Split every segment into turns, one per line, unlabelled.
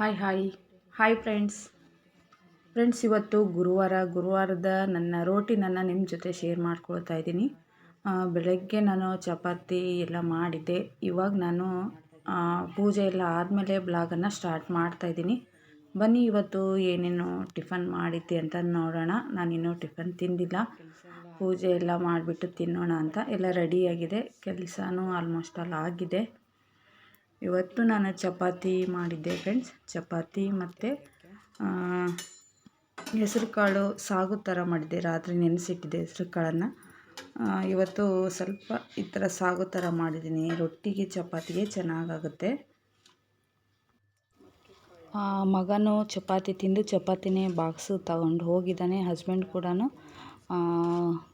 Hi hi hi friends friends ಇವತ್ತು ಗುರುವಾರ, ಗುರುವಾರದ ನನ್ನ ರೋಟಿನನ್ನು ನಿಮ್ಮ ಜೊತೆ ಶೇರ್ ಮಾಡ್ಕೊಳ್ತಾ ಇದ್ದೀನಿ. ಬೆಳಗ್ಗೆ ನಾನು ಚಪಾತಿ ಎಲ್ಲ ಮಾಡಿದ್ದೆ. ಇವಾಗ ನಾನು ಪೂಜೆ ಎಲ್ಲ ಆದಮೇಲೆ ಬ್ಲಾಗನ್ನು ಸ್ಟಾರ್ಟ್ ಮಾಡ್ತಾ ಇದ್ದೀನಿ. ಬನ್ನಿ, ಇವತ್ತು ಏನೇನು ಟಿಫನ್ ಮಾಡಿದ್ದೆ ಅಂತ ನೋಡೋಣ. ನಾನಿನ್ನೂ ಟಿಫನ್ ತಿಂದಿಲ್ಲ. ಪೂಜೆ ಎಲ್ಲ ಮಾಡಿಬಿಟ್ಟು ತಿನ್ನೋಣ ಅಂತ. ಎಲ್ಲ ರೆಡಿಯಾಗಿದೆ ಕೆಲಸನೂ ಆಲ್ಮೋಸ್ಟ್ ಆಲ್ ಆಗಿದೆ. ಇವತ್ತು ನಾನು ಚಪಾತಿ ಮಾಡಿದ್ದೆ ಫ್ರೆಂಡ್ಸ್ ಚಪಾತಿ ಮತ್ತು ಹೆಸರು ಕಾಳು ಸಾಗು ಥರ ಮಾಡಿದ್ದೆ. ರಾತ್ರಿ ನೆನೆಸಿಟ್ಟಿದ್ದೆ ಹೆಸರು ಕಾಳನ್ನು. ಇವತ್ತು ಸ್ವಲ್ಪ ಈ ಥರ ಸಾಗು ಥರ ಮಾಡಿದ್ದೀನಿ. ರೊಟ್ಟಿಗೆ ಚಪಾತಿಗೆ ಚೆನ್ನಾಗಾಗುತ್ತೆ. ಮಗನು ಚಪಾತಿ ತಿಂದು ಚಪಾತಿನೇ ಬಾಕ್ಸು ತಗೊಂಡು ಹೋಗಿದ್ದಾನೆ. ಹಸ್ಬೆಂಡ್ ಕೂಡ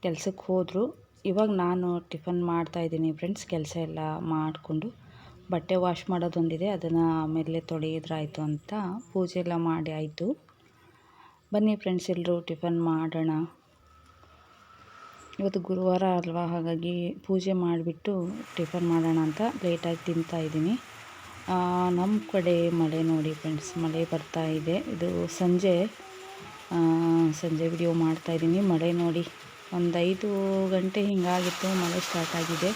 ಕೆಲಸಕ್ಕೆ ಹೋದರು. ಇವಾಗ ನಾನು ಟಿಫನ್ ಮಾಡ್ತಾಯಿದ್ದೀನಿ ಫ್ರೆಂಡ್ಸ್ ಕೆಲಸ ಎಲ್ಲ ಮಾಡಿಕೊಂಡು. ಬಟ್ಟೆ ವಾಶ್ ಮಾಡೋದೊಂದಿದೆ, ಅದನ್ನು ಆಮೇಲೆ ತೊಳೆಯೋದ್ರಾಯ್ತು ಅಂತ ಪೂಜೆ ಎಲ್ಲ ಮಾಡಿ ಆಯಿತು. ಬನ್ನಿ ಫ್ರೆಂಡ್ಸ್ ಎಲ್ಲರೂ ಟಿಫನ್ ಮಾಡೋಣ. ಇವತ್ತು ಗುರುವಾರ ಅಲ್ವಾ, ಹಾಗಾಗಿ ಪೂಜೆ ಮಾಡಿಬಿಟ್ಟು ಟಿಫನ್ ಮಾಡೋಣ ಅಂತ ಲೇಟಾಗಿ ತಿಂತಾ ಇದ್ದೀನಿ. ನಮ್ಮ ಕಡೆ ಮಳೆ ನೋಡಿ ಫ್ರೆಂಡ್ಸ್ ಮಳೆ ಬರ್ತಾ ಇದೆ. ಇದು ಸಂಜೆ ಸಂಜೆ ವಿಡಿಯೋ ಮಾಡ್ತಾ ಇದ್ದೀನಿ. ಮಳೆ ನೋಡಿ ಒಂದು ಐದು ಗಂಟೆ ಹಿಂಗಾಗಿತ್ತು, ಮಳೆ ಸ್ಟಾರ್ಟ್ ಆಗಿದೆ.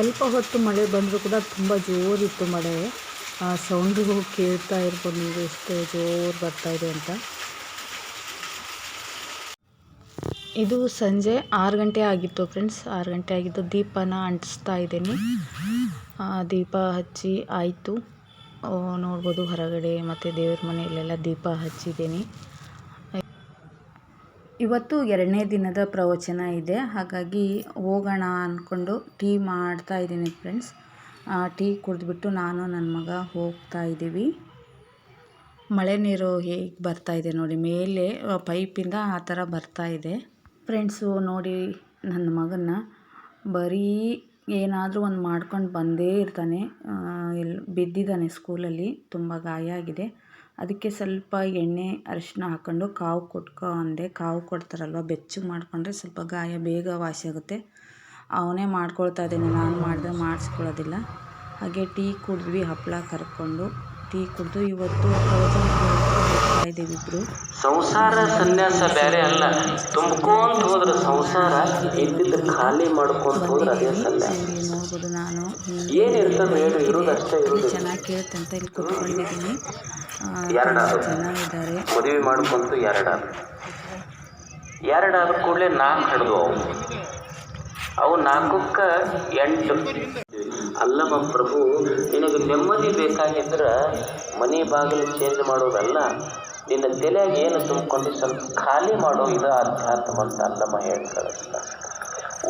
ಸ್ವಲ್ಪ ಹೊತ್ತು ಮಳೆ ಬಂದರೂ ಕೂಡ ತುಂಬ ಜೋರಿತ್ತು ಮಳೆ. ಆ ಸೌಂಡು ಕೇಳ್ತಾ ಇರ್ಬೋದು ನೀವು ಎಷ್ಟು ಜೋರು ಬರ್ತಾ ಇದೆ ಅಂತ. ಇದು ಸಂಜೆ ಆರು ಗಂಟೆ ಆಗಿತ್ತು ಫ್ರೆಂಡ್ಸ್. ಆರು ಗಂಟೆ ಆಗಿದ್ದು ದೀಪನ ಅಂಟಿಸ್ತಾ ಇದ್ದೀನಿ. ದೀಪ ಹಚ್ಚಿ ಆಯಿತು. ನೋಡ್ಬೋದು ಹೊರಗಡೆ ಮತ್ತು ದೇವ್ರ ಮನೆಯಲ್ಲೆಲ್ಲ ದೀಪ ಹಚ್ಚಿದ್ದೀನಿ. ಇವತ್ತು ಎರಡನೇ ದಿನದ ಪ್ರವಚನ ಇದೆ. ಹಾಗಾಗಿ ಹೋಗೋಣ ಅಂದ್ಕೊಂಡು ಟೀ ಮಾಡ್ತಾ ಇದ್ದೀನಿ ಫ್ರೆಂಡ್ಸ್ ಟೀ ಕುಡಿದ್ಬಿಟ್ಟು ನಾನು ನನ್ನ ಮಗ ಹೋಗ್ತಾ ಇದ್ದೀವಿ. ಮಳೆ ನೀರು ಹೇಗೆ ಬರ್ತಾ ಇದೆ ನೋಡಿ ಮೇಲೆ ಆ, ಪೈಪಿಂದ ಆ ಥರ ಬರ್ತಾ ಇದೆ. ಫ್ರೆಂಡ್ಸು ನೋಡಿ ನನ್ನ ಮಗನ ಬರೀ ಏನಾದರೂ ಒಂದು ಮಾಡ್ಕೊಂಡು ಬಂದೇ ಇರ್ತಾನೆ. ಎಲ್ಲಿ ಬಿದ್ದಿದ್ದಾನೆ ಸ್ಕೂಲಲ್ಲಿ ತುಂಬ ಗಾಯ ಆಗಿದೆ. ಅದಕ್ಕೆ ಸ್ವಲ್ಪ ಎಣ್ಣೆ ಅರಿಶಿನ ಹಾಕ್ಕೊಂಡು ಕಾವು ಕೊಟ್ಕೊಂಡೆ ಕಾವು ಕೊಡ್ತಾರಲ್ವ? ಬೆಚ್ಚಗೆ ಮಾಡಿಕೊಂಡ್ರೆ ಸ್ವಲ್ಪ ಗಾಯ ಬೇಗ ವಾಸಿ ಆಗುತ್ತೆ. ಅವನೇ ಮಾಡ್ಕೊಳ್ತಾ ಇದ್ದಾನೆ. ನಾನು ಮಾಡಿದ್ರೆ ಮಾಡಿಸ್ಕೊಳ್ಳೋದಿಲ್ಲ. ಹಾಗೆ ಟೀ ಕುಡಿದ್ವಿ ಹಪ್ಪಳ ಕರ್ಕೊಂಡು. ಟೀ ಕುಡಿದು ಇವತ್ತು ಇದ್ದೀವಿ ಇಬ್ಬರು
ಸಂಸಾರ ಸನ್ಯಾಸ ಬೇರೆ ಅಲ್ಲ. ತುಂಬ್ಕೊಂತ ಹೋದ್ರೆ ಸಂಸಾರ ಇದ್ದಿದ್ದು ಖಾಲಿ ಮಾಡ್ಕೊಂತ ಹೋದ್ರೆ ಅದೇ ಸನ್ಯಾಸ.
ನೋಡ್ಬೋದು ನಾನು.
ಏನಿರ್ತದೆ ಹೇಳಿ ಇರೋದು ಅಷ್ಟೇ ಇರೋದು.
ಚೆನ್ನಾಗಿ ಕೇಳುತ್ತೆ ಅಂತ ಇಲ್ಲಿ ಕೂತ್ಕೊಂಡಿದ್ದೀನಿ.
ಎರಡಾದ್ರು.
ಚೆನ್ನಾಗಿದ್ದಾರೆ.
ಮದುವೆ ಮಾಡ್ಕೊಂತು ಎರಡಾದ್ರು. ಎರಡಾದ ಕೂಡಲೇ ನಾಲ್ಕು ಹಿಡಿದು ಅವು. ಅವು ನಾಲ್ಕಕ್ಕೆ ಎಂಟು. ಅಲ್ಲಮ್ಮ ಪ್ರಭು, ನಿನಗೆ ನೆಮ್ಮದಿ ಬೇಕಾಗಿದ್ರೆ ಮನೆ ಬಾಗಿಲು ಚೇಂಜ್ ಮಾಡೋದಲ್ಲ, ನಿನ್ನ ತಲೆಯಾಗಿ ಏನು ತುಂಬಿಕೊಂಡು ಸ್ವಲ್ಪ ಖಾಲಿ ಮಾಡೋ ಇದು ಅಧ್ಯಾತ್ಮ ಅಂತ ಅಲ್ಲಮ್ಮ ಹೇಳಿ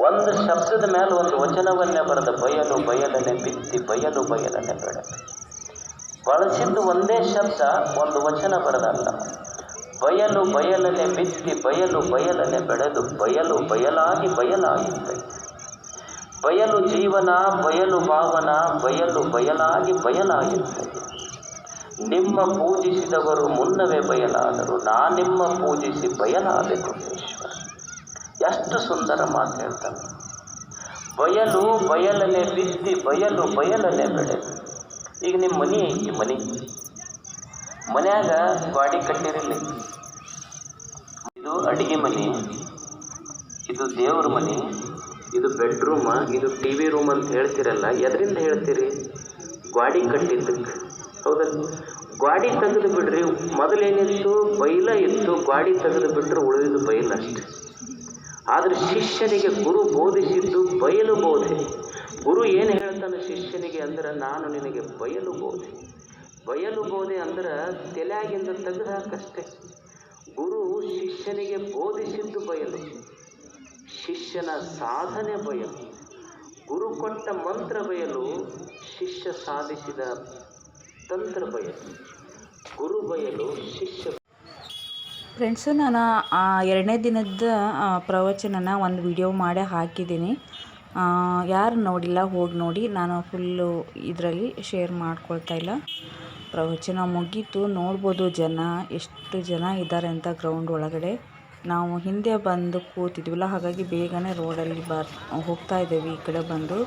ಒಂದು ಶಬ್ದದ ಮೇಲೆ ಒಂದು ವಚನವನ್ನೇ ಬರೆದ, ಬಯಲು ಬಯಲನೆ ಬಿತ್ತಿ, ಬಯಲು ಬಯಲನೆ ಬೆಳೆದು ಬಳಸಿದ್ದು ಒಂದೇ ಶಬ್ದ ಒಂದು ವಚನ ಬರದಲ್ಲ. ಬಯಲು ಬಯಲನೆ ಬಿತ್ತಿ, ಬಯಲು ಬಯಲನೆ ಬೆಳೆದು, ಬಯಲು, ಬಯಲಾಗಿ ಬಯಲಾಗಿದ್ದೆ ಬಯಲು ಜೀವನ, ಬಯಲು ಭಾವನ, ಬಯಲು ಬಯಲಾಗಿ ಬಯಲಾಗಿರ್ತದೆ ನಿಮ್ಮ ಪೂಜಿಸಿದವರು ಮುನ್ನವೇ ಬಯಲಾದರು. ನಾ ನಿಮ್ಮ ಪೂಜಿಸಿ ಬಯಲಾದೆ ಎಷ್ಟು ಸುಂದರ ಮಾತು ಹೇಳ್ತಾನೆ ಬಯಲು ಬಯಲನೆ ಬಿದ್ದಿ ಬಯಲು ಬಯಲನೆ ಬೆಳೆದು ಈಗ ನಿಮ್ಮ ಮನೆ ಐತಿ, ಮನೆ. ಮನ್ಯಾಗ ಗಾಡಿ ಕಟ್ಟಿರಲಿ ಇದು ಅಡಿಗೆ ಮನೆ, ಇದು ದೇವ್ರ ಮನೆ. ಇದು ಬೆಡ್ರೂಮ್ ಇದು ಟಿ ವಿ ರೂಮ್ ಅಂತ ಹೇಳ್ತಿರಲ್ಲ, ಎದರಿಂದ ಹೇಳ್ತೀರಿ? ಗ್ವಾಡಿ ಕಟ್ಟಿದ್ದಕ್ಕೆ. ಹೌದಲ್ಲ ಗ್ವಾಡಿ ತೆಗೆದು ಬಿಡ್ರಿ, ಮೊದಲೇನಿತ್ತು? ಬೈಲ ಇತ್ತು, ಗ್ವಾಡಿ ತೆಗೆದು ಬಿಟ್ಟರೆ ಉಳಿದಿದ್ದು ಬೈಲ ಅಷ್ಟೆ. ಆದರೆ ಶಿಷ್ಯನಿಗೆ ಗುರು ಬೋಧಿಸಿದ್ದು ಬಯಲು ಬೋಧೆ. ಗುರು ಏನು ಹೇಳ್ತಾನೆ ಶಿಷ್ಯನಿಗೆ ಅಂದ್ರೆ, ನಾನು ನಿನಗೆ ಬಯಲು ಬೋಧೆ. ಬಯಲು ಬೋಧೆ ಅಂದ್ರೆ ತಲೆಯಾಗಿಂದ ತೆಗೆದು ಹಾಕಷ್ಟೇ. ಗುರು ಶಿಷ್ಯನಿಗೆ ಬೋಧಿಸಿದ್ದು ಬಯಲು. ಶಿಷ್ಯನ ಸಾಧನೆ ಬಯಲು. ಗುರು ಕೊಟ್ಟ ಮಂತ್ರ ಬಯಲು ಶಿಷ್ಯ ಸಾಧಿಸಿದ ತಂತ್ರ ಬಯಲು. ಗುರು ಬಯಲು ಶಿಷ್ಯ
ಫ್ರೆಂಡ್ಸು ನಾನು, ಆ, ಎರಡನೇ ದಿನದ ಪ್ರವಚನನ ಒಂದು ವಿಡಿಯೋ ಮಾಡೇ ಹಾಕಿದ್ದೀನಿ. ಯಾರು ನೋಡಿಲ್ಲ, ಹೋಗಿ ನೋಡಿ. ನಾನು ಫುಲ್ಲು ಇದರಲ್ಲಿ ಶೇರ್ ಮಾಡ್ಕೊಳ್ತಾ ಇಲ್ಲ. ಪ್ರವಚನ ಮುಗೀತು. ನೋಡ್ಬೋದು ಜನ, ಎಷ್ಟು ಜನ ಇದ್ದಾರೆ ಅಂತ ಗ್ರೌಂಡ್ ಒಳಗಡೆ. ನಾವು ಹಿಂದೆ ಬಂದು ಕೂತಿದ್ವಲ್ಲ, ಹಾಗಾಗಿ ಬೇಗನೆ ರೋಡಲ್ಲಿ ಬರ್, ಹೋಗ್ತಾ ಇದ್ದೇವೆ. ಈ ಕಡೆ ಬಂದು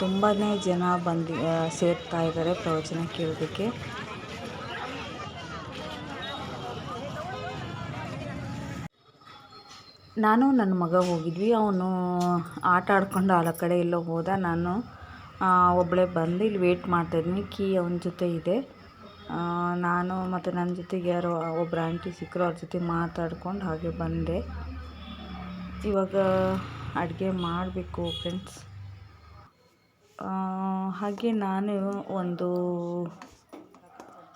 ತುಂಬಾ ಜನ ಬಂದು ಸೇರ್ತಾ ಇದ್ದಾರೆ ಪ್ರವಚನ ಕೇಳೋದಕ್ಕೆ. ನಾನು ನನ್ನ ಮಗ ಹೋಗಿದ್ವಿ. ಅವನು ಆಟ ಆಡ್ಕೊಂಡು ಆ ಕಡೆ ಎಲ್ಲೋ ಹೋದ. ನಾನು ಒಬ್ಬಳೇ ಬಂದು ಇಲ್ಲಿ ವೇಟ್ ಮಾಡ್ತಾಯಿದ್ದೀನಿ ಕೀ ಅವನ ಜೊತೆ ಇದೆ. ನಾನು ಮತ್ತು ನನ್ನ ಜೊತೆಗೆ ಯಾರೋ ಒಬ್ರು ಆಂಟಿ ಸಿಕ್ಕರು ಅವ್ರ ಜೊತೆ ಮಾತಾಡ್ಕೊಂಡು ಹಾಗೆ ಬಂದೆ. ಇವಾಗ ಅಡುಗೆ ಮಾಡಬೇಕು ಫ್ರೆಂಡ್ಸ್ ಹಾಗೆ ನಾನು ಒಂದು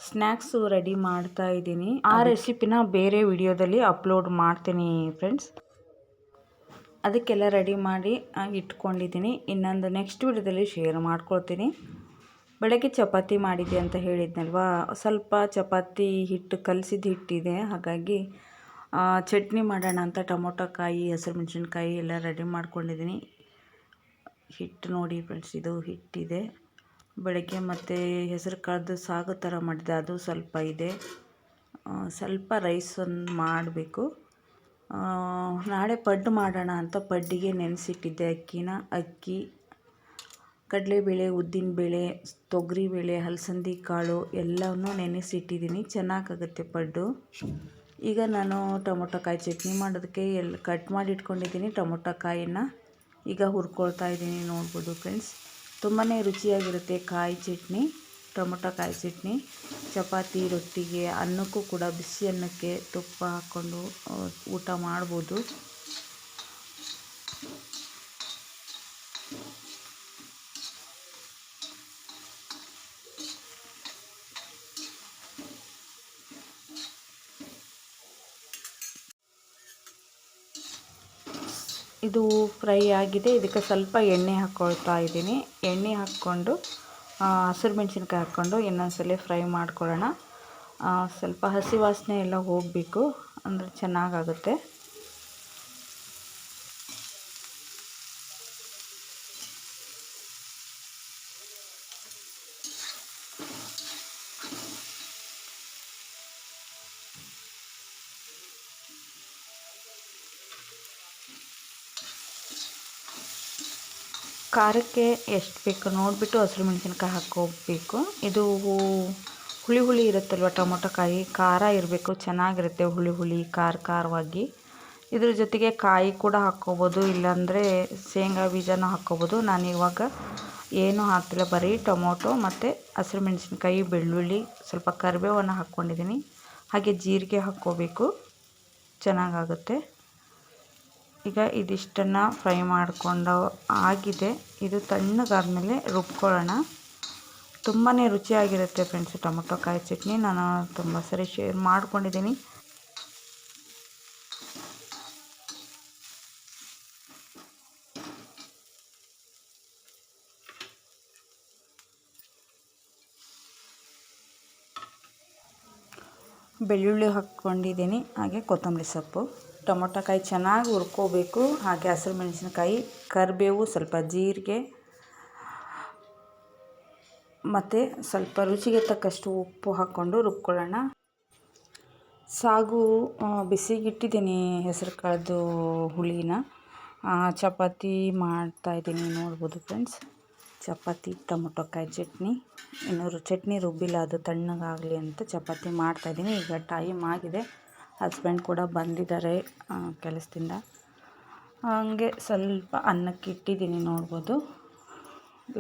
ಸ್ನ್ಯಾಕ್ಸು ರೆಡಿ ಮಾಡ್ತಾ ಇದ್ದೀನಿ. ಆ ರೆಸಿಪಿನ ಬೇರೆ ವಿಡಿಯೋದಲ್ಲಿ ಅಪ್ಲೋಡ್ ಮಾಡ್ತೀನಿ ಫ್ರೆಂಡ್ಸ್ ಅದಕ್ಕೆಲ್ಲ ರೆಡಿ ಮಾಡಿ ಇಟ್ಕೊಂಡಿದ್ದೀನಿ. ಇನ್ನೊಂದು ನೆಕ್ಸ್ಟ್ ವಿಡಿಯೋದಲ್ಲಿ ಶೇರ್ ಮಾಡ್ಕೊಳ್ತೀನಿ. ಬೆಳಗ್ಗೆ ಚಪಾತಿ ಮಾಡಿದ್ದೆ ಅಂತ ಹೇಳಿದ್ನಲ್ವಾ? ಸ್ವಲ್ಪ ಚಪಾತಿ ಹಿಟ್ಟು ಕಲಸಿದ ಹಿಟ್ಟಿದೆ. ಹಾಗಾಗಿ ಚಟ್ನಿ ಮಾಡೋಣ ಅಂತ ಟೊಮೊಟೊ ಕಾಯಿ, ಹಸಿರು ಮೆಣಸಿನ್ಕಾಯಿ ಎಲ್ಲ ರೆಡಿ ಮಾಡ್ಕೊಂಡಿದ್ದೀನಿ. ಹಿಟ್ಟು ನೋಡಿ ಫ್ರೆಂಡ್ಸ್ ಇದು ಹಿಟ್ಟಿದೆ. ಬೆಳಗ್ಗೆ ಮತ್ತು ಹೆಸರು ಕಾಳ್ದು ಸಾಗು ಥರ ಮಾಡಿದೆ. ಅದು ಸ್ವಲ್ಪ ಇದೆ. ಸ್ವಲ್ಪ ರೈಸ್ ಒಂದು ಮಾಡಬೇಕು. ನಾಳೆ ಪಡ್ಡು ಮಾಡೋಣ ಅಂತ ಪಡ್ಡಿಗೆ ನೆನೆಸಿಟ್ಟಿದ್ದೆ ಅಕ್ಕಿನ. ಅಕ್ಕಿ ಕಡಲೆಬೇಳೆ ತೊಗರಿ ತೊಗರಿಬೇಳೆ ಹಲಸಂದಿ ಕಾಳು ಎಲ್ಲವನ್ನೂ ನೆನೆಸಿಟ್ಟಿದ್ದೀನಿ. ಚೆನ್ನಾಗಾಗುತ್ತೆ ಪಡ್ಡು. ಈಗ ನಾನು ಟೊಮೊಟೊ ಕಾಯಿ ಚಟ್ನಿ ಮಾಡೋದಕ್ಕೆ ಎಲ್ಲಿ ಕಟ್ ಮಾಡಿ ಇಟ್ಕೊಂಡಿದ್ದೀನಿ ಟೊಮೊಟೊ ಕಾಯಿನ ಈಗ ಹುರ್ಕೊಳ್ತಾ ಇದ್ದೀನಿ ನೋಡ್ಬೋದು ಫ್ರೆಂಡ್ಸ್. ತುಂಬಾ ರುಚಿಯಾಗಿರುತ್ತೆ ಕಾಯಿ ಚಟ್ನಿ ಟೊಮೊಟೊ ಕಾಯಿ ಚಟ್ನಿ. ಚಪಾತಿ, ರೊಟ್ಟಿಗೆ ಅನ್ನಕ್ಕೂ ಕೂಡ ಬಿಸಿ ಅನ್ನಕ್ಕೆ ತುಪ್ಪ ಹಾಕ್ಕೊಂಡು, ಊಟ ಮಾಡ್ಬೋದು. ಇದು ಫ್ರೈ ಆಗಿದೆ. ಇದಕ್ಕೆ ಸ್ವಲ್ಪ ಎಣ್ಣೆ ಹಾಕ್ಕೊಳ್ತಾ ಇದ್ದೀನಿ. ಎಣ್ಣೆ ಹಾಕ್ಕೊಂಡು ಹಸಿರು ಮೆಣಸಿನ್ಕಾಯಿ ಹಾಕ್ಕೊಂಡು ಇನ್ನೊಂದ್ಸಲ ಫ್ರೈ ಮಾಡ್ಕೊಳ್ಳೋಣ. ಸ್ವಲ್ಪ ಹಸಿ ವಾಸನೆ ಎಲ್ಲ ಹೋಗಬೇಕು. ಅಂದರೆ ಚೆನ್ನಾಗಾಗುತ್ತೆ. ಖಾರಕ್ಕೆ ಎಷ್ಟು ಬೇಕು ನೋಡಿಬಿಟ್ಟು ಹಸಿರು ಮೆಣಸಿನ್ಕಾಯಿ ಹಾಕ್ಕೋಬೇಕು. ಇದು ಹುಳಿ ಹುಳಿ ಇರುತ್ತಲ್ವ ಟೊಮೊಟೊ ಕಾಯಿ, ಖಾರ ಇರಬೇಕು, ಚೆನ್ನಾಗಿರುತ್ತೆ ಹುಳಿ ಹುಳಿ, ಖಾರ ಖಾರವಾಗಿ. ಇದ್ರ ಜೊತೆಗೆ ಕಾಯಿ ಕೂಡ ಹಾಕ್ಕೋಬೋದು, ಇಲ್ಲಾಂದರೆ ಶೇಂಗಾ ಬೀಜನೂ ಹಾಕ್ಕೋಬೋದು. ನಾನು ಇವಾಗ ಏನೂ ಹಾಕ್ತಿಲ್ಲ, ಬರೀ ಟೊಮೊಟೊ ಮತ್ತು ಹಸಿರು ಮೆಣಸಿನ್ಕಾಯಿ, ಬೆಳ್ಳುಳ್ಳಿ, ಸ್ವಲ್ಪ ಕರಿಬೇವನ್ನು ಹಾಕ್ಕೊಂಡಿದ್ದೀನಿ. ಹಾಗೆ ಜೀರಿಗೆ ಹಾಕ್ಕೋಬೇಕು, ಚೆನ್ನಾಗಾಗುತ್ತೆ. ಈಗ ಇದಿಷ್ಟನ್ನು ಫ್ರೈ ಮಾಡಿಕೊಂಡು ಆಗಿದೆ. ಇದು ತಣ್ಣಗಾದ್ಮೇಲೆ ರುಬ್ಕೊಳ್ಳೋಣ. ತುಂಬಾ ರುಚಿಯಾಗಿರುತ್ತೆ ಫ್ರೆಂಡ್ಸ್ ಟೊಮೊಟೊ ಕಾಯಿ ಚಟ್ನಿ. ನಾನು ತುಂಬ ಸರಿ ಶೇರ್ ಮಾಡ್ಕೊಂಡಿದ್ದೀನಿ. ಬೆಳ್ಳುಳ್ಳಿ ಹಾಕ್ಕೊಂಡಿದ್ದೀನಿ. ಹಾಗೆ ಕೊತ್ತಂಬರಿ ಸೊಪ್ಪು. ಟೊಮೊಟೊ ಕಾಯಿ ಚೆನ್ನಾಗಿ ಹುರ್ಕೋಬೇಕು. ಹಾಗೆ ಹಸಿರು ಮೆಣಸಿನಕಾಯಿ, ಕರಿಬೇವು, ಸ್ವಲ್ಪ ಜೀರಿಗೆ, ಮತ್ತು ಸ್ವಲ್ಪ ರುಚಿಗೆ ತಕ್ಕಷ್ಟು ಉಪ್ಪು ಹಾಕ್ಕೊಂಡು ರುಬ್ಕೊಳ್ಳೋಣ. ಸಾಗು ಬಿಸಿಗಿಟ್ಟಿದ್ದೀನಿ ಹೆಸರು ಕಾಳದ್ದು ಹುಳಿನ. ಚಪಾತಿ ಮಾಡ್ತಾಯಿದ್ದೀನಿ ನೋಡ್ಬೋದು ಫ್ರೆಂಡ್ಸ್. ಚಪಾತಿ, ಟೊಮೊಟೊಕಾಯಿ, ಚಟ್ನಿ. ಇನ್ನೂ ಚಟ್ನಿ ರುಬ್ಬಿಲ್ಲ, ಅದು ತಣ್ಣಗಾಗಲಿ ಅಂತ ಚಪಾತಿ ಮಾಡ್ತಾಯಿದ್ದೀನಿ ಈಗ ಟೈಮ್ ಆಗಿದೆ. ಹಸ್ಬೆಂಡ್ ಕೂಡ ಬಂದಿದ್ದಾರೆ ಕೆಲಸದಿಂದ. ಹಂಗೆ ಸ್ವಲ್ಪ ಅನ್ನಕ್ಕೆ ಇಟ್ಟಿದ್ದೀನಿ ನೋಡ್ಬೋದು.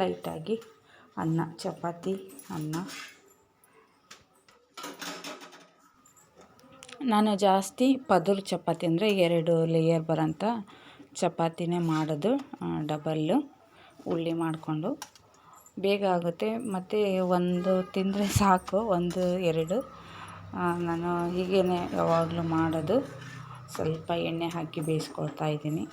ಲೈಟಾಗಿ ಅನ್ನ, ಚಪಾತಿ, ಅನ್ನ. ನಾನು ಜಾಸ್ತಿ ಪದುರ್ ಚಪಾತಿ ಅಂದರೆ ಎರಡು ಲೇಯರ್ ಬರೋಂಥ ಚಪಾತಿನೇ ಮಾಡೋದು ಡಬಲ್ಲು ಉಳ್ಳಿ ಮಾಡಿಕೊಂಡು. ಬೇಗ ಆಗುತ್ತೆ, ಮತ್ತು ಒಂದು ತಿಂದರೆ ಸಾಕು, ಒಂದು, ಎರಡು. ನಾನು ಹೀಗೇ ಯಾವಾಗಲೂ ಮಾಡೋದು. ಸ್ವಲ್ಪ ಎಣ್ಣೆ ಹಾಕಿ ಬೇಯಿಸ್ಕೊಳ್ತಾ ಇದ್ದೀನಿ.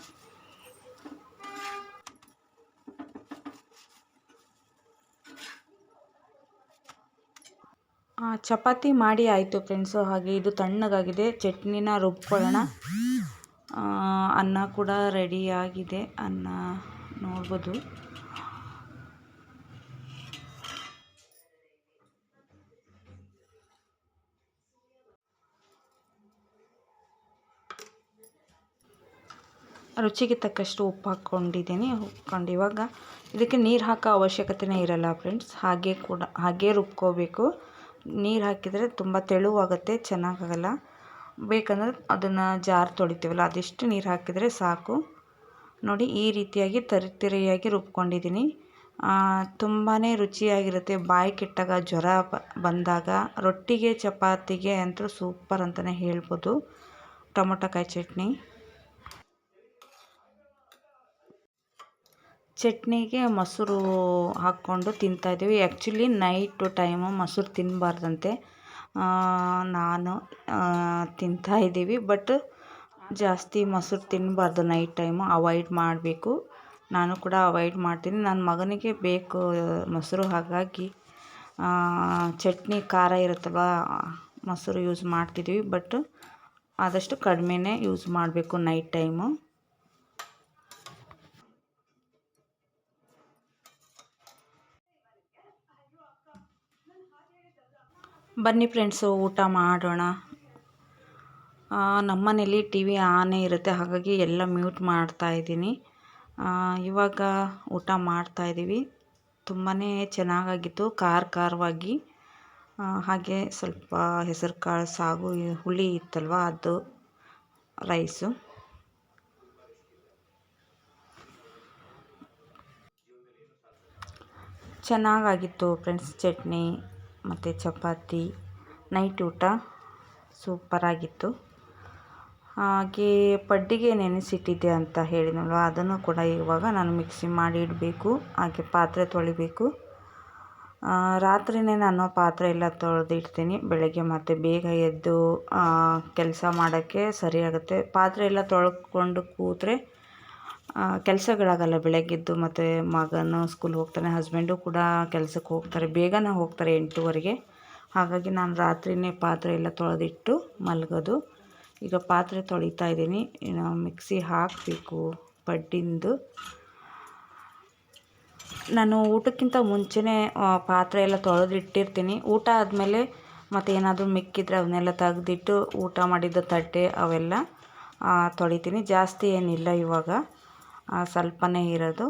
ಚಪಾತಿ ಮಾಡಿ ಆಯಿತು ಫ್ರೆಂಡ್ಸು ಹಾಗೆ ಇದು ತಣ್ಣಗಾಗಿದೆ. ಚಟ್ನಿನ ರುಬ್ಕೊಳ್ಳೋಣ. ಅನ್ನ ಕೂಡ ರೆಡಿಯಾಗಿದೆ ಅನ್ನ ನೋಡ್ಬೋದು. ರುಚಿಗೆ ತಕ್ಕಷ್ಟು ಉಪ್ಪು ಹಾಕ್ಕೊಂಡಿದ್ದೀನಿ ಹಾಕ್ಕೊಂಡು ಇವಾಗ ಇದಕ್ಕೆ ನೀರು ಹಾಕೋ ಅವಶ್ಯಕತೆನೇ ಇರಲ್ಲ ಫ್ರೆಂಡ್ಸ್ ಹಾಗೆ ಕೂಡ, ಹಾಗೆ ರುಬ್ಕೋಬೇಕು. ನೀರು ಹಾಕಿದರೆ ತುಂಬ ತೆಳುವಾಗುತ್ತೆ ಚೆನ್ನಾಗಾಗಲ್ಲ ಬೇಕಂದರೆ ಅದನ್ನು ಜಾರ್ ತೊಳಿತೀವಲ್ಲ, ಅದೆಷ್ಟು ನೀರು ಹಾಕಿದರೆ ಸಾಕು. ನೋಡಿ, ಈ ರೀತಿಯಾಗಿ ತರಿತರಿಯಾಗಿ ರುಬ್ಕೊಂಡಿದ್ದೀನಿ. ತುಂಬಾ ರುಚಿಯಾಗಿರುತ್ತೆ. ಬಾಯಿ ಕೆಟ್ಟಾಗ ಜ್ವರ ಬಂದಾಗ ರೊಟ್ಟಿಗೆ, ಚಪಾತಿಗೆ ಅಂತೂ ಸೂಪರ್ ಅಂತಲೇ ಹೇಳ್ಬೋದು. ಟೊಮೊಟೊ ಕಾಯಿ ಚಟ್ನಿ. ಚಟ್ನಿಗೆ ಮೊಸರು ಹಾಕ್ಕೊಂಡು ತಿಂತಾಯಿದ್ದೀವಿ ಆ್ಯಕ್ಚುಲಿ ನೈಟು ಟೈಮು ಮೊಸರು ತಿನ್ನಬಾರ್ದಂತೆ ನಾನು ತಿಂತಾಯಿದ್ದೀವಿ ಬಟ್ ಜಾಸ್ತಿ ಮೊಸರು ತಿನ್ನಬಾರ್ದು ನೈಟ್ ಟೈಮು ಅವಾಯ್ಡ್ ಮಾಡಬೇಕು. ನಾನು ಕೂಡ ಅವಾಯ್ಡ್ ಮಾಡ್ತೀನಿ. ನನ್ನ ಮಗನಿಗೆ ಬೇಕು ಮೊಸರು. ಹಾಗಾಗಿ ಚಟ್ನಿ ಖಾರ ಇರುತ್ತಲ್ವ, ಮೊಸರು ಯೂಸ್ ಮಾಡ್ತಿದ್ದೀವಿ. ಬಟ್ ಆದಷ್ಟು ಕಡಿಮೆನೇ ಯೂಸ್ ಮಾಡಬೇಕು ನೈಟ್ ಟೈಮು ಬನ್ನಿ ಫ್ರೆಂಡ್ಸು ಊಟ ಮಾಡೋಣ. ನಮ್ಮ ಮನೇಲಿ ಟಿ ವಿ ಆನೇ ಇರುತ್ತೆ, ಹಾಗಾಗಿ ಎಲ್ಲ ಮ್ಯೂಟ್ ಮಾಡ್ತಾ ಇದ್ದೀನಿ. ಇವಾಗ ಊಟ ಮಾಡ್ತಾ ಇದ್ದೀವಿ. ತುಂಬಾ ಚೆನ್ನಾಗಾಗಿತ್ತು, ಖಾರ ಖಾರವಾಗಿ. ಹಾಗೆ ಸ್ವಲ್ಪ ಹೆಸರು ಕಾಳು ಸಾಗು, ಹುಳಿ ಇತ್ತಲ್ವ, ಅದು ರೈಸು ಚೆನ್ನಾಗಾಗಿತ್ತು ಫ್ರೆಂಡ್ಸ್ ಚಟ್ನಿ. ಮತ್ತು ಚಪಾತಿ, ನೈಟ್ ಊಟ ಸೂಪರಾಗಿತ್ತು ಹಾಗೆ ಪಡ್ಡಿಗೆ ನೆನೆಸಿಟ್ಟಿದ್ದೆ ಅಂತ ಹೇಳಿದ್ನಲ್ವ, ಅದನ್ನು ಕೂಡ ಇವಾಗ ನಾನು ಮಿಕ್ಸಿ ಮಾಡಿ ಇಡಬೇಕು, ಹಾಗೆ ಪಾತ್ರೆ ತೊಳಿಬೇಕು. ರಾತ್ರಿಯೇ ನಾನು ಪಾತ್ರೆ ಎಲ್ಲ ತೊಳೆದಿಡ್ತೀನಿ, ಬೆಳಗ್ಗೆ ಮತ್ತೆ ಬೇಗ ಎದ್ದು ಕೆಲಸ ಮಾಡೋಕ್ಕೆ ಸರಿಯಾಗುತ್ತೆ ಪಾತ್ರೆ ಎಲ್ಲ ತೊಳ್ಕೊಂಡು ಕೂತ್ರೆ ಕೆಲಸಗಳಾಗಲ್ಲ, ಬೆಳಗ್ಗೆದ್ದು ಮತ್ತು ಮಗನೂ ಸ್ಕೂಲ್ಗೆ ಹೋಗ್ತಾನೆ ಹಸ್ಬೆಂಡು ಕೂಡ ಕೆಲಸಕ್ಕೆ ಹೋಗ್ತಾರೆ, ಬೇಗನೆ ಹೋಗ್ತಾರೆ ಎಂಟೂವರೆಗೆ. ಹಾಗಾಗಿ ನಾನು ರಾತ್ರಿಯೇ ಪಾತ್ರೆ ಎಲ್ಲ ತೊಳೆದಿಟ್ಟು ಮಲಗೋದು. ಈಗ ಪಾತ್ರೆ ತೊಳಿತಾ ಇದ್ದೀನಿ. ಮಿಕ್ಸಿ ಹಾಕಬೇಕು ಪಡ್ಡಿಂದು ನಾನು ಊಟಕ್ಕಿಂತ ಮುಂಚೆನೇ ಪಾತ್ರೆ ಎಲ್ಲ ತೊಳೆದಿಟ್ಟಿರ್ತೀನಿ. ಊಟ ಆದಮೇಲೆ ಮತ್ತು ಏನಾದರೂ ಮಿಕ್ಕಿದ್ರೆ ಅವನ್ನೆಲ್ಲ ತೆಗೆದಿಟ್ಟು ಊಟ ಮಾಡಿದ್ದ ತಟ್ಟೆ ಅವೆಲ್ಲ ತೊಳಿತೀನಿ. ಜಾಸ್ತಿ ಏನಿಲ್ಲ ಇವಾಗ. ಸ್ವಲ್ಪನೇ ಇರೋದು.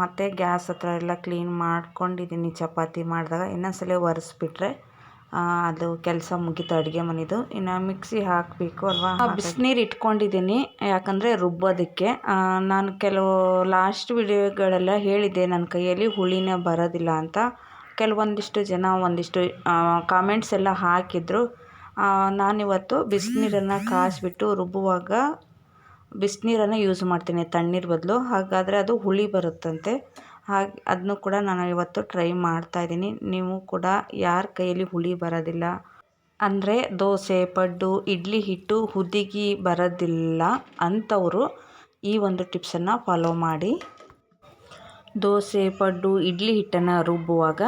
ಮತ್ತು ಗ್ಯಾಸ್ ಹತ್ರ ಎಲ್ಲ ಕ್ಲೀನ್ ಮಾಡ್ಕೊಂಡಿದ್ದೀನಿ ಚಪಾತಿ ಮಾಡಿದಾಗ. ಇನ್ನೊಂದ್ಸಲ ಒರೆಸ್ಬಿಟ್ರೆ ಅದು ಕೆಲಸ ಮುಗೀತು ಅಡುಗೆ ಮನೆದು. ಇನ್ನು ಮಿಕ್ಸಿ ಹಾಕಬೇಕು ಅಲ್ವಾ? ಬಿಸಿನೀರು ಇಟ್ಕೊಂಡಿದ್ದೀನಿ, ಯಾಕಂದರೆ ರುಬ್ಬೋದಕ್ಕೆ. ನಾನು ಕೆಲವು ಲಾಸ್ಟ್ ವಿಡಿಯೋಗಳೆಲ್ಲ ಹೇಳಿದ್ದೆ, ನನ್ನ ಕೈಯಲ್ಲಿ ಹುಳಿನೇ ಬರೋದಿಲ್ಲ ಅಂತ. ಕೆಲವೊಂದಿಷ್ಟು ಜನ ಒಂದಿಷ್ಟು ಕಾಮೆಂಟ್ಸ್ ಎಲ್ಲ ಹಾಕಿದರು. ನಾನಿವತ್ತು ಬಿಸಿನೀರನ್ನು ಕಾಯಿಸ್ಬಿಟ್ಟು ರುಬ್ಬುವಾಗ ಬಿಸಿನೀರನ್ನು ಯೂಸ್ ಮಾಡ್ತೀನಿ ತಣ್ಣೀರು ಬದಲು. ಹಾಗಾದರೆ ಅದು ಹುಳಿ ಬರುತ್ತಂತೆ. ಹಾಗೆ ಅದನ್ನು ಕೂಡ ನಾನು ಇವತ್ತು ಟ್ರೈ ಮಾಡ್ತಾ ಇದ್ದೀನಿ. ನೀವು ಕೂಡ ಯಾರ ಕೈಯಲ್ಲಿ ಹುಳಿ ಬರೋದಿಲ್ಲ. ಅಂದರೆ ದೋಸೆ, ಪಡ್ಡು, ಇಡ್ಲಿ ಹಿಟ್ಟು ಹುದಿಗಿ ಬರೋದಿಲ್ಲ ಅಂಥವರು ಈ ಒಂದು ಟಿಪ್ಸನ್ನು ಫಾಲೋ ಮಾಡಿ. ದೋಸೆ, ಪಡ್ಡು, ಇಡ್ಲಿ ಹಿಟ್ಟನ್ನು ರುಬ್ಬುವಾಗ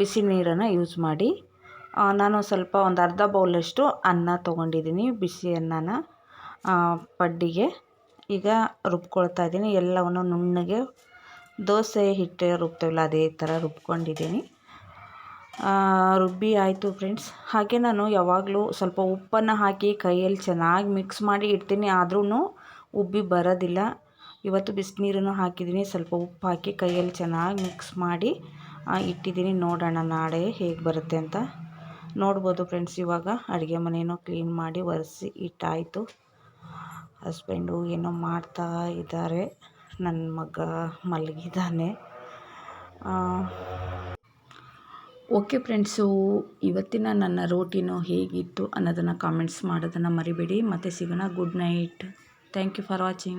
ಬಿಸಿ ನೀರನ್ನು ಯೂಸ್ ಮಾಡಿ. ನಾನು ಸ್ವಲ್ಪ ಒಂದು ಅರ್ಧ ಬೌಲಷ್ಟು ಅನ್ನ ತೊಗೊಂಡಿದ್ದೀನಿ ಬಿಸಿ ಅನ್ನನ. ಪಡ್ಡಿಗೆ. ಈಗ ರುಬ್ಕೊಳ್ತಾ ಇದ್ದೀನಿ. ಎಲ್ಲವನ್ನು ನುಣ್ಣಗೆ ದೋಸೆ ಹಿಟ್ಟು ರುಬ್ತೇವಲ್ಲ, ಅದೇ ಥರ ರುಬ್ಕೊಂಡಿದ್ದೀನಿ. ರುಬ್ಬಿ ಆಯಿತು ಫ್ರೆಂಡ್ಸ್. ಹಾಗೆ ನಾನು ಯಾವಾಗಲೂ ಸ್ವಲ್ಪ ಉಪ್ಪನ್ನು ಹಾಕಿ ಕೈಯಲ್ಲಿ ಚೆನ್ನಾಗಿ ಮಿಕ್ಸ್ ಮಾಡಿ ಇಡ್ತೀನಿ. ಆದ್ರೂ ಉಬ್ಬಿ ಬರೋದಿಲ್ಲ. ಇವತ್ತು ಬಿಸಿನೀರನ್ನು ಹಾಕಿದ್ದೀನಿ. ಸ್ವಲ್ಪ ಉಪ್ಪು ಹಾಕಿ ಕೈಯಲ್ಲಿ ಚೆನ್ನಾಗಿ ಮಿಕ್ಸ್ ಮಾಡಿ ಇಟ್ಟಿದ್ದೀನಿ. ನೋಡೋಣ ನಾಳೆ ಹೇಗೆ ಬರುತ್ತೆ ಅಂತ. ನೋಡ್ಬೋದು ಫ್ರೆಂಡ್ಸ್, ಇವಾಗ ಅಡುಗೆ ಮನೆಯೂ ಕ್ಲೀನ್ ಮಾಡಿ ಒರೆಸಿ ಇಟ್ಟಾಯಿತು. ಹಸ್ಬೆಂಡು ಏನೋ ಮಾಡ್ತಾ ಇದ್ದಾರೆ. ನನ್ನ ಮಗ ಮಲಗಿದ್ದಾನೆ. ಓಕೆ ಫ್ರೆಂಡ್ಸು, ಇವತ್ತಿನ ನನ್ನ ರೋಟಿನು ಹೇಗಿತ್ತು ಅನ್ನೋದನ್ನು ಕಾಮೆಂಟ್ಸ್ ಮಾಡೋದನ್ನು ಮರಿಬೇಡಿ. ಮತ್ತೆ ಸಿಗೋಣ, good night. Thank you for watching.